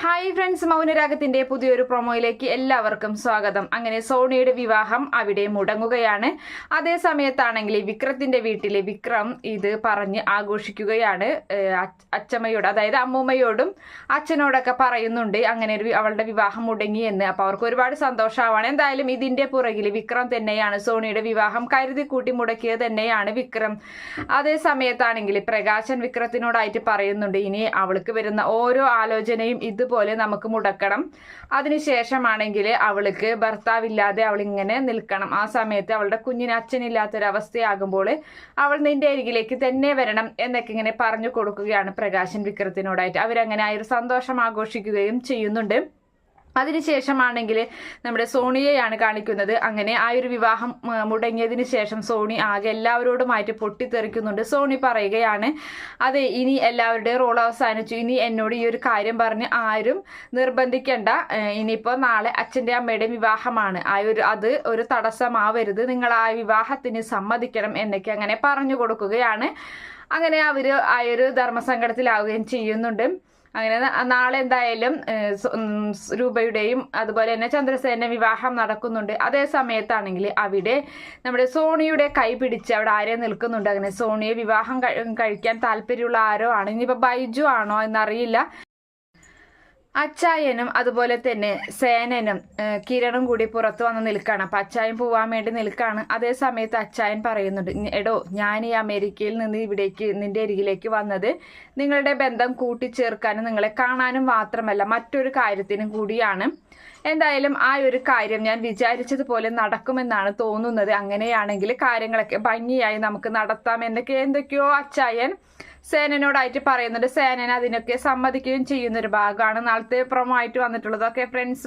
Hi friends മൗനരാഗത്തിന്റെ പുതിയൊരു പ്രൊമോയിലേക്ക് എല്ലാവർക്കും സ്വാഗതം. അങ്ങനെ സോണിയുടെ വിവാഹം അവിടെ മുടങ്ങുകയാണ്. അതേ സമയത്താണെങ്കിൽ വിക്രത്തിന്റെ വീട്ടിലെ വിക്രം ഇത് പറഞ്ഞ് ആഘോഷിക്കുകയാണ്. അച്ഛമ്മയോട് അതായത് അമ്മൂമ്മയോടും അച്ഛനോടൊക്കെ പറയുന്നുണ്ട് അങ്ങനെ ഒരു അവളുടെ വിവാഹം മുടങ്ങി എന്ന്. അപ്പൊ അവർക്ക് ഒരുപാട് സന്തോഷമാവാണ് എന്തായാലും ഇതിന്റെ പുറകിൽ വിക്രം തന്നെയാണ് സോണിയുടെ വിവാഹം കരുതി കൂട്ടി മുടക്കിയത് തന്നെയാണ് വിക്രം. അതേ സമയത്താണെങ്കിൽ പ്രകാശൻ വിക്രത്തിനോടായിട്ട് പറയുന്നുണ്ട് ഇനി അവൾക്ക് വരുന്ന ഓരോ ആലോചനയും ഇതുപോലെ നമുക്ക് മുടക്കണം. അതിനുശേഷമാണെങ്കിൽ അവൾക്ക് ഭർത്താവില്ലാതെ അവൾ ഇങ്ങനെ നിൽക്കണം. ആ സമയത്ത് അവളുടെ കുഞ്ഞിന് അച്ഛനില്ലാത്തൊരവസ്ഥയാകുമ്പോൾ അവൾ നിന്റെ അരികിലേക്ക് തന്നെ വരണം എന്നൊക്കെ ഇങ്ങനെ പറഞ്ഞു കൊടുക്കുകയാണ് പ്രകാശൻ വിക്രത്തിനോടായിട്ട്. അവരങ്ങനെ ആ ഒരു സന്തോഷം ആഘോഷിക്കുകയും ചെയ്യുന്നുണ്ട്. അതിനുശേഷമാണെങ്കിൽ നമ്മുടെ സോണിയെയാണ് കാണിക്കുന്നത്. അങ്ങനെ ആ ഒരു വിവാഹം മുടങ്ങിയതിന് ശേഷം സോണി ആകെ എല്ലാവരോടുമായിട്ട് പൊട്ടിത്തെറിക്കുന്നുണ്ട്. സോണി പറയുകയാണ് അതെ ഇനി എല്ലാവരുടെയും റോൾ അവസാനിച്ചു. ഇനി എന്നോട് ഈ ഒരു കാര്യം പറഞ്ഞ് ആരും നിർബന്ധിക്കേണ്ട. ഇനിയിപ്പോൾ നാളെ അച്ഛന്റെ അമ്മയുടെ വിവാഹമാണ്. ആ ഒരു അത് ഒരു തടസ്സമാവരുത്. നിങ്ങൾ ആ വിവാഹത്തിന് സമ്മതിക്കണം എന്നൊക്കെ അങ്ങനെ പറഞ്ഞു കൊടുക്കുകയാണ്. അങ്ങനെ അവർ ആ ഒരു ധർമ്മസങ്കടത്തിലാവുകയും ചെയ്യുന്നുണ്ട്. അങ്ങനെ നാളെ എന്തായാലും രൂപയുടെയും അതുപോലെ തന്നെ ചന്ദ്രസേന വിവാഹം നടക്കുന്നുണ്ട്. അതേ സമയത്താണെങ്കിൽ അവിടെ നമ്മുടെ സോണിയുടെ കൈ പിടിച്ച് അവിടെ ആരെ നിൽക്കുന്നുണ്ട്. അങ്ങനെ സോണിയെ വിവാഹം കഴിക്കാൻ താല്പര്യമുള്ള ആരോ ആണ്. ഇനിയിപ്പോൾ ബൈജു ആണോ എന്നറിയില്ല. അച്ചായനും അതുപോലെ തന്നെ സേനനും കിരണും കൂടി പുറത്തു വന്ന് നിൽക്കുകയാണ്. അപ്പം അച്ചായൻ പോവാൻ വേണ്ടി നിൽക്കുകയാണ്. അതേ സമയത്ത് അച്ചായൻ പറയുന്നുണ്ട് "ഞ- എടോ ഞാൻ ഈ അമേരിക്കയിൽ നിന്ന് ഇവിടേക്ക് നിന്റെ അരികിലേക്ക് വന്നത് നിങ്ങളുടെ ബന്ധം കൂട്ടിച്ചേർക്കാനും നിങ്ങളെ കാണാനും മാത്രമല്ല മറ്റൊരു കാര്യത്തിനും കൂടിയാണ്. എന്തായാലും ആ ഒരു കാര്യം ഞാൻ വിചാരിച്ചതുപോലെ നടക്കുമെന്നാണ് തോന്നുന്നത്. അങ്ങനെയാണെങ്കിൽ കാര്യങ്ങളൊക്കെ ഭംഗിയായി നമുക്ക് നടത്താം. എന്നൊക്കെ എന്തൊക്കെയോ അച്ചായൻ സേനനോടായിട്ട് പറയുന്നുണ്ട്. സേനൻ അതിനൊക്കെ സമ്മതിക്കുകയും ചെയ്യുന്ന ഒരു ഭാഗമാണ്. നാളത്തെ പ്രൊമോ ആയിട്ട് വന്നിട്ടുള്ളത് ഫ്രണ്ട്സ്